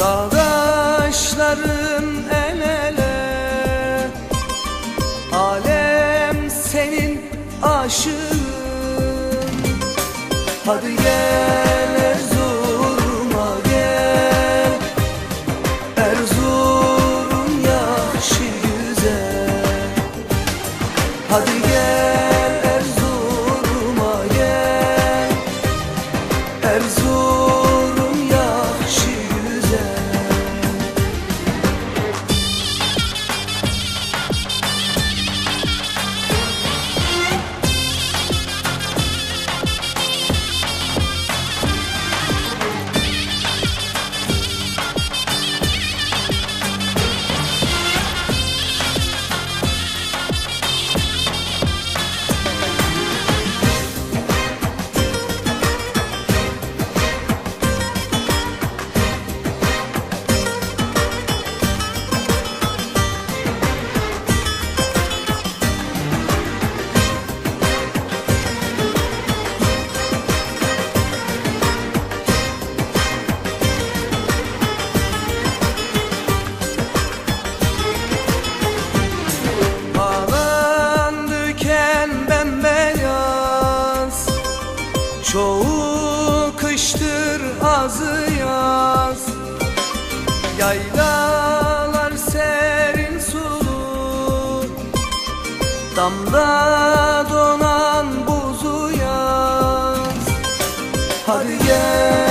Bakışların el ele. Alem senin aşığın. Hadi gel Erzurum'a gel. Erzurum yaşı güzel. Hadi gel Erzurum'a gel. Erzurum Damda donan buzu yaz. Hadi gel